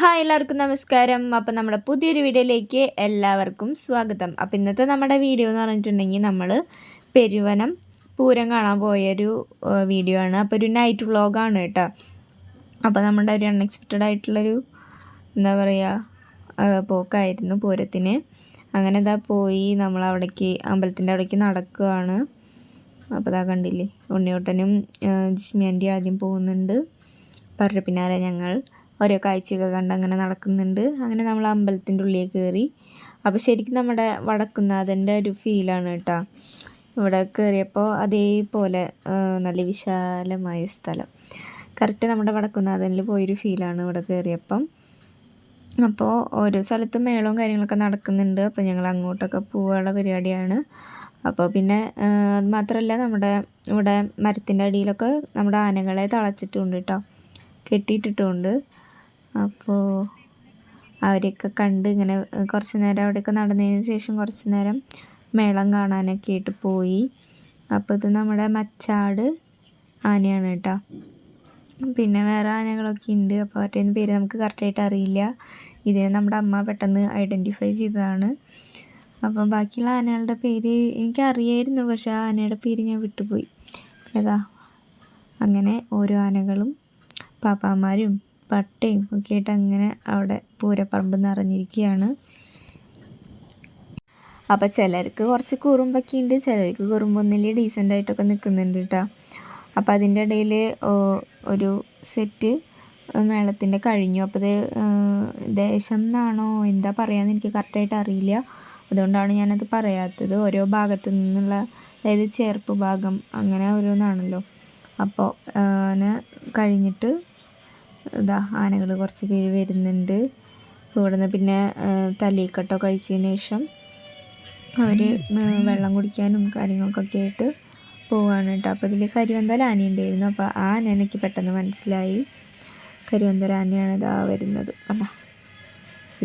Hi എല്ലാവർക്കും നമസ്കാരം. അപ്പം നമ്മുടെ പുതിയൊരു വീഡിയോയിലേക്ക് എല്ലാവർക്കും സ്വാഗതം. അപ്പം ഇന്നത്തെ നമ്മുടെ വീഡിയോ എന്ന് പറഞ്ഞിട്ടുണ്ടെങ്കിൽ നമ്മൾ പെരുവനം പൂരം കാണാൻ പോയൊരു വീഡിയോ ആണ്. അപ്പോൾ ഒരു നൈറ്റ് വ്ളോഗാണ് കേട്ടോ. അപ്പോൾ നമ്മുടെ ഒരു അൺഎക്സ്പെക്റ്റഡ് ആയിട്ടുള്ളൊരു എന്താ പറയുക പോക്കായിരുന്നു പൂരത്തിന്. അങ്ങനെ ഇതാ പോയി നമ്മൾ അവിടേക്ക് അമ്പലത്തിന്റെ അവിടേക്ക് നടക്കുകയാണ് അപ്പോൾ ഇതാ കണ്ടില്ലേ ഉണ്ണിയോട്ടനും ജിസ്മി ആദ്യം പോകുന്നുണ്ട്. പിന്നാലെ ഞങ്ങൾ ഓരോ കാഴ്ചയൊക്കെ കണ്ട് അങ്ങനെ നടക്കുന്നുണ്ട്. അങ്ങനെ നമ്മൾ അമ്പലത്തിന്റെ ഉള്ളിൽ കയറി. അപ്പോൾ ശരിക്കും നമ്മുടെ വടക്കുന്നാഥന്റെ ഒരു ഫീലാണ് കേട്ടോ ഇവിടെ കയറിയപ്പോൾ അതേപോലെ നല്ല വിശാലമായ സ്ഥലം. കറക്റ്റ് നമ്മുടെ വടക്കുന്നാഥനിൽ പോയൊരു ഫീലാണ് ഇവിടെ കയറിയപ്പം. അപ്പോൾ ഓരോ സ്ഥലത്തും മേളവും കാര്യങ്ങളൊക്കെ നടക്കുന്നുണ്ട്. അപ്പോൾ ഞങ്ങൾ അങ്ങോട്ടൊക്കെ പോകാനുള്ള പരിപാടിയാണ്. അപ്പോൾ പിന്നെ അത് മാത്രമല്ല നമ്മുടെ ഇവിടെ മരത്തിന്റെ അടിയിലൊക്കെ നമ്മുടെ ആനകളെ തളച്ചിട്ടുണ്ട് കേട്ടോ കെട്ടിയിട്ടിട്ടുമുണ്ട് അപ്പോൾ അവരെയൊക്കെ കണ്ട് ഇങ്ങനെ കുറച്ച് നേരം അവിടെയൊക്കെ നടന്നതിന് ശേഷം കുറച്ച് നേരം മേളം കാണാനൊക്കെ ആയിട്ട് പോയി. അപ്പോൾ ഇത് നമ്മുടെ മച്ചാട് ആനയാണ് കേട്ടോ. പിന്നെ വേറെ ആനകളൊക്കെ ഉണ്ട്. അപ്പോൾ അവരുടെ പേര് നമുക്ക് കറക്റ്റായിട്ട് അറിയില്ല. ഇതിനെ നമ്മുടെ അമ്മ പെട്ടെന്ന് ഐഡന്റിഫൈ ചെയ്തതാണ്. അപ്പം ബാക്കിയുള്ള ആനകളുടെ പേര് എനിക്കറിയായിരുന്നു. പക്ഷേ ആ ആനയുടെ പേര് ഞാൻ വിട്ടുപോയി. ഏതാ അങ്ങനെ ഓരോ ആനകളും പാപ്പാമാരും പട്ടയും ഒക്കെ ആയിട്ട് അങ്ങനെ അവിടെ പൂരപ്പറമ്പ് നിറഞ്ഞിരിക്കുകയാണ്. അപ്പോൾ ചിലർക്ക് കുറച്ച് കുറുമ്പൊക്കെ ഉണ്ട് ചിലർക്ക് കുറുമ്പൊന്നിൽ ഡീസന്റ് ആയിട്ടൊക്കെ നിൽക്കുന്നുണ്ട് കേട്ടോ. അപ്പോൾ അതിന്റെ ഇടയിൽ ഒരു സെറ്റ് മേളത്തിന്റെ കഴിഞ്ഞു. അപ്പോൾ ഇത് ദേശം എന്നാണോ എന്താ പറയുകയെന്ന് എനിക്ക് കറക്റ്റായിട്ട് അറിയില്ല. അതുകൊണ്ടാണ് ഞാനത് പറയാത്തത്. ഓരോ ഭാഗത്തു നിന്നുള്ള അതായത് ചേർപ്പ് ഭാഗം അങ്ങനെ ഓരോന്നാണല്ലോ. അപ്പോൾ അങ്ങനെ കഴിഞ്ഞിട്ട് ഇതാ ആനകൾ കുറച്ച് പേര് വരുന്നുണ്ട്. ഇവിടുന്ന് പിന്നെ തല്ലിക്കട്ടോ കഴിച്ചതിന് ശേഷം അവർ വെള്ളം കുടിക്കാനും കാര്യങ്ങൾക്കൊക്കെ ആയിട്ട് പോവാണ് കേട്ടോ അപ്പോൾ ഇതിൽ കരിവന്തൽ ആന ഉണ്ടായിരുന്നു അപ്പോൾ ആ ആന എനിക്ക് പെട്ടെന്ന് മനസ്സിലായി. കരിവന്തൽ ആനയാണ് ഇതാ വരുന്നത്. അല്ല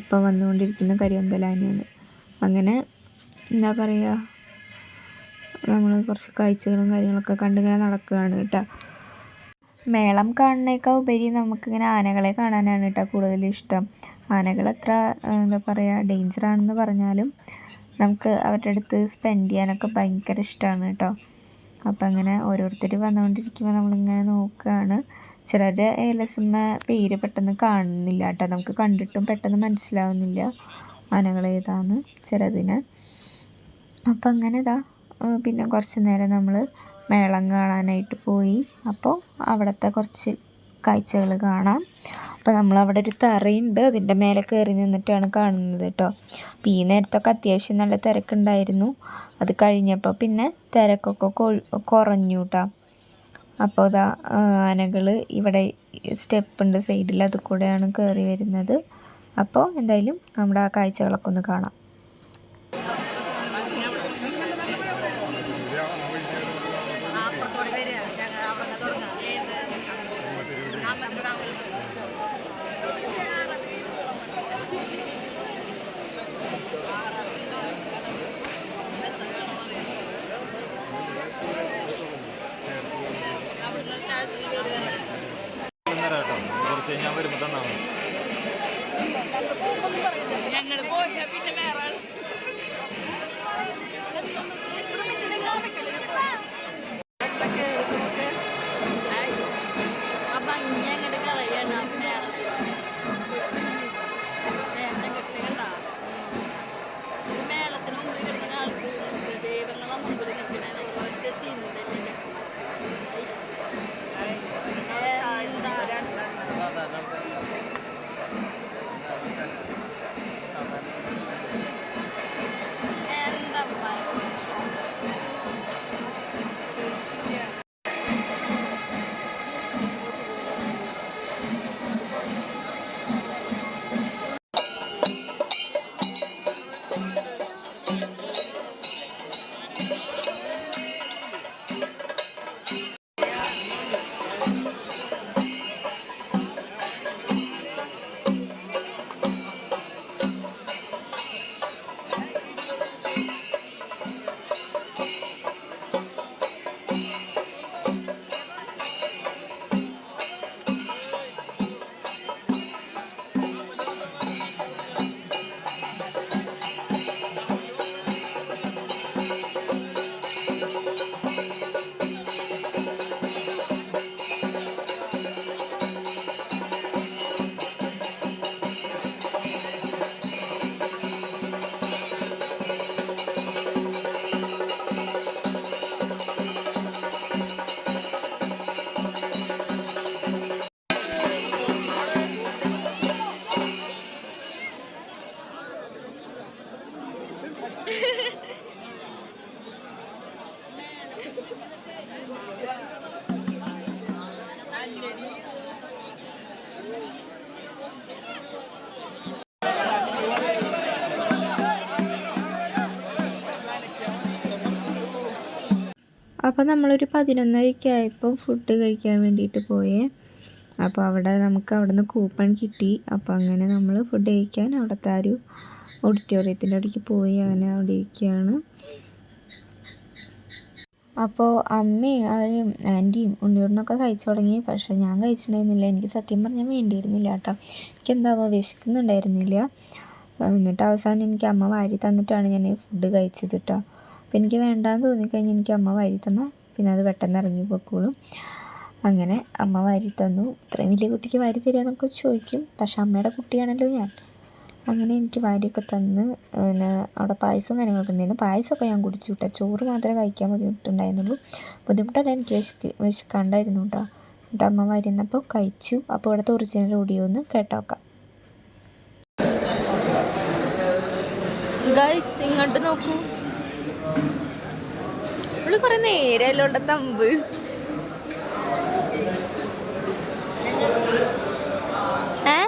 ഇപ്പോൾ വന്നുകൊണ്ടിരിക്കുന്ന കരുവന്തല ആനയാണ്. അങ്ങനെ എന്താ പറയുക നമ്മൾ കുറച്ച് കാഴ്ചകളും കാര്യങ്ങളൊക്കെ കണ്ടിങ്ങനെ നടക്കുകയാണ് കേട്ടോ മേളം കാണുന്നേക്കാൾ ഉപരി നമുക്കിങ്ങനെ ആനകളെ കാണാനാണ് കേട്ടോ കൂടുതൽ ഇഷ്ടം. ആനകൾ എത്ര എന്താ പറയുക ഡേഞ്ചർ ആണെന്ന് പറഞ്ഞാലും നമുക്ക് അവരുടെ അടുത്ത് സ്പെൻഡ് ചെയ്യാനൊക്കെ ഭയങ്കര ഇഷ്ടമാണ് കേട്ടോ അപ്പം അങ്ങനെ ഓരോരുത്തർ വന്നുകൊണ്ടിരിക്കുമ്പോൾ നമ്മളിങ്ങനെ നോക്കുകയാണ് ചിലരുടെ ഏലസിമ്മ പേര് പെട്ടെന്ന് കാണുന്നില്ല കേട്ടോ നമുക്ക് കണ്ടിട്ടും പെട്ടെന്ന് മനസ്സിലാവുന്നില്ല ആനകൾ ഏതാന്ന് ചിലതിന്. അപ്പം അങ്ങനെ ഇതാ. പിന്നെ കുറച്ച് നേരം നമ്മൾ മേളം കാണാനായിട്ട് പോയി. അപ്പോൾ അവിടുത്തെ കുറച്ച് കാഴ്ചകൾ കാണാം. അപ്പോൾ നമ്മൾ അവിടെ ഒരു തറയുണ്ട്. അതിന്റെ മേലെ കയറി നിന്നിട്ടാണ് കാണുന്നത് കേട്ടോ. അപ്പോൾ ഈ നേരത്തൊക്കെ അത്യാവശ്യം നല്ല തിരക്കുണ്ടായിരുന്നു. അത് കഴിഞ്ഞപ്പോൾ പിന്നെ തിരക്കൊക്കെ കുറഞ്ഞു കേട്ടോ അപ്പോൾ ഇതാ ആനകൾ ഇവിടെ സ്റ്റെപ്പുണ്ട് സൈഡിൽ അത് കൂടെയാണ് കയറി വരുന്നത്. അപ്പോൾ എന്തായാലും നമ്മുടെ ആ കാഴ്ചകളൊക്കെ ഒന്ന് കാണാം. കഴിഞ്ഞാൽ വരുമ്പോൾ തന്നാവും ആ അപ്പോൾ നമ്മളൊരു പതിനൊന്നരയ്ക്ക് ആയപ്പോൾ ഫുഡ് കഴിക്കാൻ വേണ്ടിയിട്ട് പോയേ. അപ്പോൾ അവിടെ നമുക്ക് അവിടെ നിന്ന് കൂപ്പൺ കിട്ടി. അപ്പോൾ അങ്ങനെ നമ്മൾ ഫുഡ് കഴിക്കാൻ അവിടുത്തെ ആ ഒരു ഓഡിറ്റോറിയത്തിന്റെ അവിടേക്ക് പോയി. അങ്ങനെ അവിടെ ഇരിക്കുകയാണ്. അപ്പോൾ അമ്മയും അവരും ആന്റിയും ഉണ്ണിയോടിനൊക്കെ കഴിച്ചു തുടങ്ങി. പക്ഷേ ഞാൻ കഴിച്ചിട്ടുണ്ടായിരുന്നില്ല. എനിക്ക് സത്യം പറഞ്ഞാൽ വേണ്ടിയിരുന്നില്ല കേട്ടോ. എനിക്ക് എന്താവോ വിശക്കുന്നുണ്ടായിരുന്നില്ല. എന്നിട്ട് അവസാനം എനിക്ക് അമ്മ വാരി തന്നിട്ടാണ് ഞാൻ ഫുഡ് കഴിച്ചത് കേട്ടോ. അപ്പോൾ എനിക്ക് വേണ്ടാന്ന് തോന്നിക്കഴിഞ്ഞാൽ എനിക്ക് അമ്മ വാരി തന്നാൽ പിന്നെ അത് പെട്ടെന്ന് ഇറങ്ങി പോയിക്കോളും അങ്ങനെ അമ്മ വാരി തന്നു. ഇത്രയും വലിയ കുട്ടിക്ക് വാരി തരികയെന്നൊക്കെ ചോദിക്കും. പക്ഷെ അമ്മയുടെ കുട്ടിയാണല്ലോ ഞാൻ. അങ്ങനെ എനിക്ക് വാരിയൊക്കെ തന്ന് പിന്നെ അവിടെ പായസവും കാര്യങ്ങളൊക്കെ ഉണ്ടായിരുന്നു. പായസമൊക്കെ ഞാൻ കുടിച്ചു കേട്ടോ. ചോറ് മാത്രമേ കഴിക്കാൻ ബുദ്ധിമുട്ടുണ്ടായിരുന്നുള്ളൂ. ബുദ്ധിമുട്ടല്ല എനിക്ക് വിശക്ക് വിശക്കാണ്ടായിരുന്നു കേട്ടോ. എന്നിട്ട് അമ്മ വരുന്നപ്പോൾ കഴിച്ചു. അപ്പോൾ ഇവിടുത്തെ ഒറിജിനൽ ഓഡിയോ ഒന്ന് കേട്ടോക്കാം ഗൈസ് ഇങ്ങോട്ട് നോക്കൂ. ഇവിടെ കുറെ നേരമല്ലോ തമ്പ്. ഏ?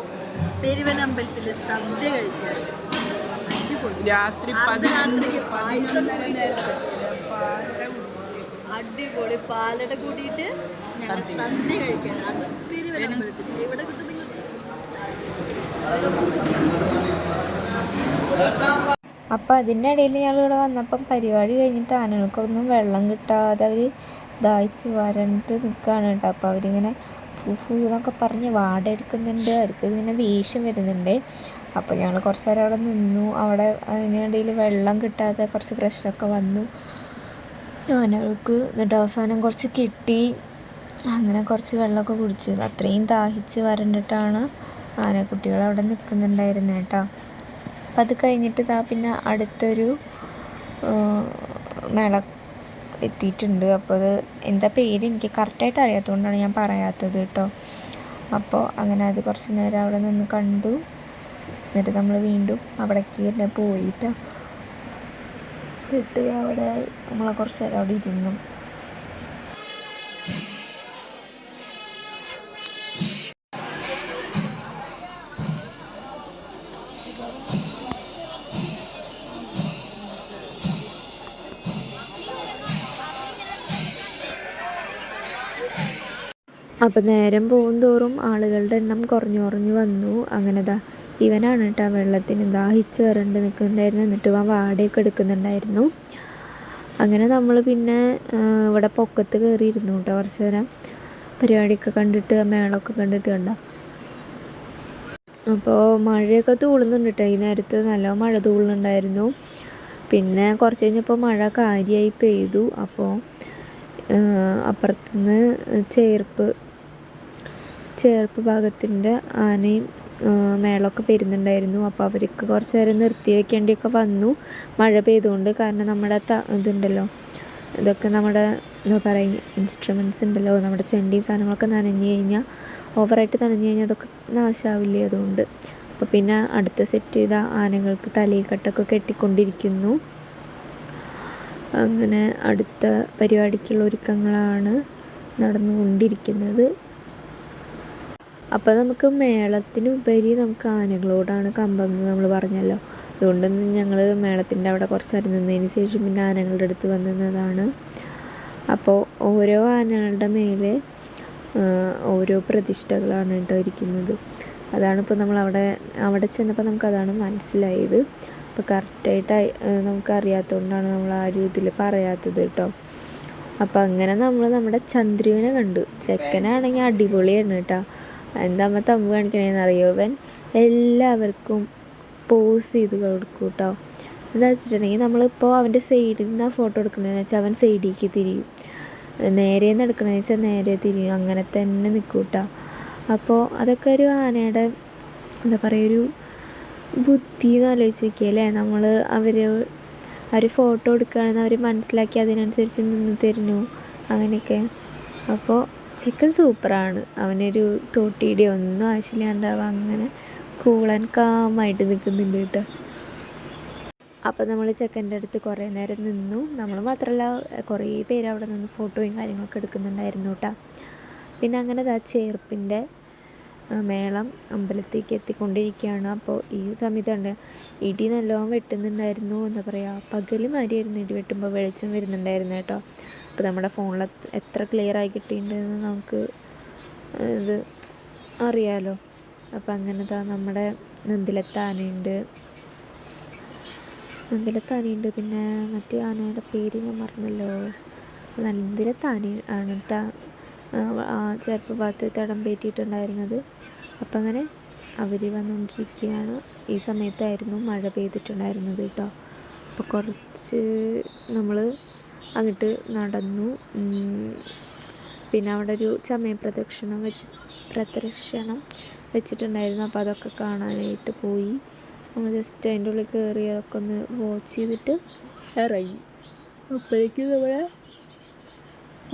പെരുവനമ്പലത്തിൽ സദ്യ കഴിക്കാൻ. അടിപൊളി. രാത്രി പാലട കൂടിയിട്ട് ഞങ്ങൾ സദ്യ കഴിക്കണം. അത് പെരുവനമ്പലത്തിൽ കിട്ടും നിങ്ങൾക്ക്? അപ്പം അതിന്റെ ഇടയിൽ ഞങ്ങൾ ഇവിടെ വന്നപ്പം പരിപാടി കഴിഞ്ഞിട്ട് ആനകൾക്കൊന്നും വെള്ളം കിട്ടാതെ അവർ ദാഹിച്ച് വരണ്ട് നിൽക്കുകയാണ് കേട്ടോ. അപ്പോൾ അവരിങ്ങനെ ഫുഫു എന്നൊക്കെ പറഞ്ഞ് വാടെടുക്കുന്നുണ്ട്. അവർക്ക് ഇങ്ങനെ ദേഷ്യം വരുന്നുണ്ട്. അപ്പോൾ ഞങ്ങൾ കുറച്ച് നേരം അവിടെ നിന്നു. അവിടെ അതിനിടയിൽ വെള്ളം കിട്ടാതെ കുറച്ച് പ്രശ്നമൊക്കെ വന്നു. ആനകൾക്ക് എന്നിട്ട് അവസാനം കുറച്ച് കിട്ടി. അങ്ങനെ കുറച്ച് വെള്ളമൊക്കെ കുടിച്ചു. അത്രയും ദാഹിച്ച് വരണ്ടിട്ടാണ് ആനക്കുട്ടികൾ അവിടെ നിൽക്കുന്നുണ്ടായിരുന്നത് കേട്ടോ. അപ്പം അത് കഴിഞ്ഞിട്ട് ഇതാ പിന്നെ അടുത്തൊരു മേള എത്തിയിട്ടുണ്ട്. അപ്പോൾ അത് എന്താ പേര് എനിക്ക് കറക്റ്റായിട്ട് അറിയാത്തതുകൊണ്ടാണ് ഞാൻ പറയാത്തത് കേട്ടോ അപ്പോൾ അങ്ങനെ അത് കുറച്ച് നേരം അവിടെ നിന്ന് കണ്ടു. എന്നിട്ട് നമ്മൾ വീണ്ടും അവിടേക്ക് തന്നെ പോയിട്ട് എന്നിട്ട് അവിടെ നമ്മളെ കുറച്ച് നേരം അവിടെ ഇരുന്നു. അപ്പം നേരം പോകും തോറും ആളുകളുടെ എണ്ണം കുറഞ്ഞു കുറഞ്ഞു വന്നു. അങ്ങനെ ദാ ഇവനാണ് കേട്ടോ വെള്ളത്തിന് ദാഹിച്ച് വരണ്ട് നിൽക്കുന്നുണ്ടായിരുന്നു എന്നിട്ട് ഇവൻ വാടയൊക്കെ എടുക്കുന്നുണ്ടായിരുന്നു. അങ്ങനെ നമ്മൾ പിന്നെ ഇവിടെ പൊക്കത്ത് കയറിയിരുന്നു കേട്ടോ കുറച്ച് നേരം. പരിപാടിയൊക്കെ കണ്ടിട്ട് മേളമൊക്കെ കണ്ടിട്ട് കണ്ട? അപ്പോൾ മഴയൊക്കെ തൂളുന്നുണ്ട് കേട്ടോ ഈ നേരത്ത് നല്ല മഴ തൂളുന്നുണ്ടായിരുന്നു. പിന്നെ കുറച്ച് കഴിഞ്ഞപ്പോൾ മഴ കാര്യമായി പെയ്തു. അപ്പോൾ അപ്പുറത്തുനിന്ന് ചേർപ്പ് ചേർപ്പ് ഭാഗത്തിന്റെ ആനയും മേളൊക്കെ വരുന്നുണ്ടായിരുന്നു അപ്പോൾ അവർക്ക് കുറച്ച് നേരം നിർത്തി വയ്ക്കേണ്ടിയൊക്കെ വന്നു. മഴ പെയ്തുകൊണ്ട് കാരണം നമ്മുടെ ത ഇതുണ്ടല്ലോ ഇതൊക്കെ നമ്മുടെ എന്താ പറയുക ഇൻസ്ട്രുമെന്റ്സ് ഉണ്ടല്ലോ നമ്മുടെ ചെണ്ടി സാധനങ്ങളൊക്കെ നനഞ്ഞു കഴിഞ്ഞാൽ ഓവറായിട്ട് നനഞ്ഞു കഴിഞ്ഞാൽ അതൊക്കെ നാശാവില്ലേ അതുകൊണ്ട്. അപ്പോൾ പിന്നെ അടുത്ത സെറ്റ് ചെയ്ത ആനകൾക്ക് തലയിൽക്കെട്ടൊക്കെ കെട്ടിക്കൊണ്ടിരിക്കുന്നു. അങ്ങനെ അടുത്ത പരിപാടിക്കുള്ള ഒരുക്കങ്ങളാണ് നടന്നുകൊണ്ടിരിക്കുന്നത്. അപ്പോൾ നമുക്ക് മേളത്തിനുപരി നമുക്ക് ആനകളോടാണ് കമ്പം എന്ന് നമ്മൾ പറഞ്ഞല്ലോ. അതുകൊണ്ട് ഞങ്ങൾ മേളത്തിന്റെ അവിടെ കുറച്ച് നേരം നിന്നതിന് ശേഷം പിന്നെ ആനകളുടെ അടുത്ത് വന്ന് നിന്നതാണ്. അപ്പോൾ ഓരോ ആനകളുടെ മേലെ ഓരോ പ്രതിഷ്ഠകളാണ് കേട്ടോ ഇരിക്കുന്നത്. അതാണ് ഇപ്പോൾ നമ്മൾ അവിടെ അവിടെ ചെന്നപ്പോൾ നമുക്കതാണ് മനസ്സിലായത്. അപ്പോൾ കറക്റ്റായിട്ട് നമുക്ക് അറിയാത്തതുകൊണ്ടാണ് നമ്മൾ ആ ഒരു ഇതിൽ പറയാത്തത് കേട്ടോ. അപ്പം അങ്ങനെ നമ്മൾ നമ്മുടെ ചന്ദ്രുവിനെ കണ്ടു. ചെക്കനാണെങ്കിൽ അടിപൊളിയാണ് കേട്ടോ. എന്താ അമ്മ കാണിക്കണേന്ന് അറിയോ? ഇവൻ എല്ലാവർക്കും പോസ് ചെയ്ത് കൊടുക്കും കേട്ടോ എന്താ വെച്ചിട്ടുണ്ടെങ്കിൽ നമ്മളിപ്പോൾ അവന്റെ സൈഡിൽ നിന്നാണ് ഫോട്ടോ എടുക്കണമെന്ന് വെച്ചാൽ അവൻ സൈഡിലേക്ക് തിരിയും. നേരെ നിന്ന് എടുക്കണമെന്ന് വെച്ചാൽ നേരെ തിരിയും. അങ്ങനെ തന്നെ നിൽക്കും കേട്ടോ അപ്പോൾ അതൊക്കെ ഒരു ആനയുടെ എന്താ പറയുക ഒരു ബുദ്ധി എന്ന് ആലോചിച്ച് നോക്കിയല്ലേ നമ്മൾ അവർ അവർ ഫോട്ടോ എടുക്കുകയാണെന്ന് അവർ മനസ്സിലാക്കി അതിനനുസരിച്ച് നിന്ന് തരുന്നു. അങ്ങനെയൊക്കെ. അപ്പോൾ ചിക്കൻ സൂപ്പറാണ്. അവനൊരു തോട്ടിയുടെ ഒന്നും ആവശ്യമില്ലാണ്ടാവുക അങ്ങനെ കൂളൻ കാമായിട്ട് നിൽക്കുന്നുണ്ട് കേട്ടോ. അപ്പോൾ നമ്മൾ ചെക്കന്റെ അടുത്ത് കുറേ നേരം നിന്നു. നമ്മൾ മാത്രമല്ല കുറേ പേര് അവിടെ നിന്ന് ഫോട്ടോയും കാര്യങ്ങളൊക്കെ എടുക്കുന്നുണ്ടായിരുന്നു കേട്ടോ. പിന്നെ അങ്ങനെ ദാ ചേർപ്പിന്റെ ആ, മേളം അമ്പലത്തേക്ക് എത്തിക്കൊണ്ടിരിക്കുകയാണ്. അപ്പോൾ ഈ സമയത്തുണ്ട് ഇടി നല്ലോണം വെട്ടുന്നുണ്ടായിരുന്നു. എന്താ പറയുക പകൽ മാരിയായിരുന്നു ഇടി വെട്ടുമ്പോൾ വെളിച്ചം വരുന്നുണ്ടായിരുന്നു കേട്ടോ. അപ്പോൾ നമ്മുടെ ഫോണിൽ എത്ര ക്ലിയർ ആയി കിട്ടിയിട്ടുണ്ടെന്ന് നമുക്ക് ഇത് അറിയാലോ. അപ്പം അങ്ങനത്തെ നമ്മുടെ നന്ദിലത്തെ ആനയുണ്ട് നന്ദിലത്തെ ആനയുണ്ട് പിന്നെ മറ്റേ ആനയുടെ പേര് ഞാൻ മറന്നല്ലോ. നന്ദിലത്തെ ആന ആണ് കേട്ടോ ആ ചെറുപ്പ ഭാഗത്ത് തടം പേറ്റിയിട്ടുണ്ടായിരുന്നത്. അപ്പം അങ്ങനെ അവർ വന്നുകൊണ്ടിരിക്കുകയാണ് ഈ സമയത്തായിരുന്നു മഴ പെയ്തിട്ടുണ്ടായിരുന്നത് കേട്ടോ അപ്പോൾ കുറച്ച് നമ്മൾ അങ്ങോട്ട് നടന്നു. പിന്നെ അവിടെ ഒരു ചമയ പ്രദക്ഷിണം വെച്ച് പ്രദക്ഷിണം വെച്ചിട്ടുണ്ടായിരുന്നു. അപ്പോൾ അതൊക്കെ കാണാനായിട്ട് പോയി. നമ്മൾ ജസ്റ്റ് അതിന്റെ ഉള്ളിൽ കയറി അതൊക്കെ ഒന്ന് വാച്ച് ചെയ്തിട്ട് ഇറങ്ങി. അപ്പോഴേക്കും നമ്മളെ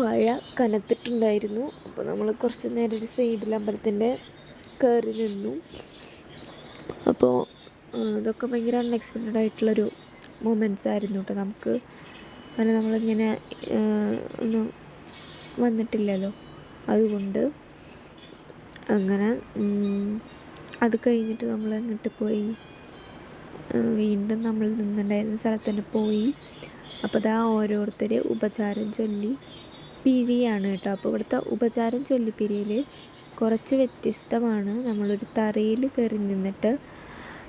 മഴ കനത്തിട്ടുണ്ടായിരുന്നു. അപ്പോൾ നമ്മൾ കുറച്ച് നേരം ഒരു സൈഡിൽ അമ്പലത്തിന്റെ കയറി നിന്നു. അപ്പോൾ ഇതൊക്കെ ഭയങ്കര അൺഎക്സ്പെക്റ്റഡ് ആയിട്ടുള്ളൊരു മൊമെന്റ്സ് ആയിരുന്നു കേട്ടോ നമുക്ക്. കാരണം നമ്മളിങ്ങനെ ഒന്നും വന്നിട്ടില്ലല്ലോ. അതുകൊണ്ട് അങ്ങനെ അത് കഴിഞ്ഞിട്ട് നമ്മൾ അങ്ങോട്ട് പോയി വീണ്ടും നമ്മൾ നിന്നുണ്ടായിരുന്ന സ്ഥലത്ത് പോയി. അപ്പോൾ ഇതാ ഓരോരുത്തർ ഉപചാരം ചൊല്ലി പിരിയാണ് കേട്ടോ. അപ്പോൾ ഇവിടുത്തെ ഉപചാരം ചൊല്ലി പിരിയിൽ കുറച്ച് വ്യത്യസ്തമാണ്. നമ്മളൊരു തറയിൽ കയറി നിന്നിട്ട്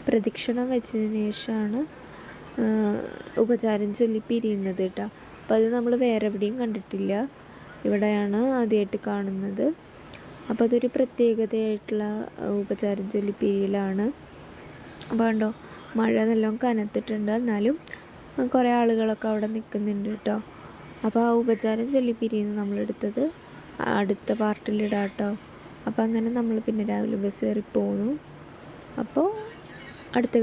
പ്രദക്ഷിണം വെച്ചതിന് ശേഷമാണ് ഉപചാരം ചൊല്ലി പിരിയുന്നത് കേട്ടോ. അപ്പോൾ അത് നമ്മൾ വേറെ എവിടെയും കണ്ടിട്ടില്ല. ഇവിടെയാണ് ആദ്യമായിട്ട് കാണുന്നത്. അപ്പോൾ അതൊരു പ്രത്യേകതയായിട്ടുള്ള ഉപചാരം ചൊല്ലി പിരിയലാണ് അപ്പോൾ കണ്ടോ മഴ നല്ലോണം കനത്തിട്ടുണ്ട്. എന്നാലും കുറേ ആളുകളൊക്കെ അവിടെ നിൽക്കുന്നുണ്ട് കേട്ടോ. അപ്പോൾ ആ ഉപചാരം ചൊല്ലി പിരിയുന്ന നമ്മളെടുത്തത്. അടുത്ത പാർട്ടിലിടാം കേട്ടോ. അപ്പോൾ അങ്ങനെ നമ്മൾ പിന്നെ രാവിലെ ബസ് കയറി പോന്നു. അപ്പോൾ അടുത്ത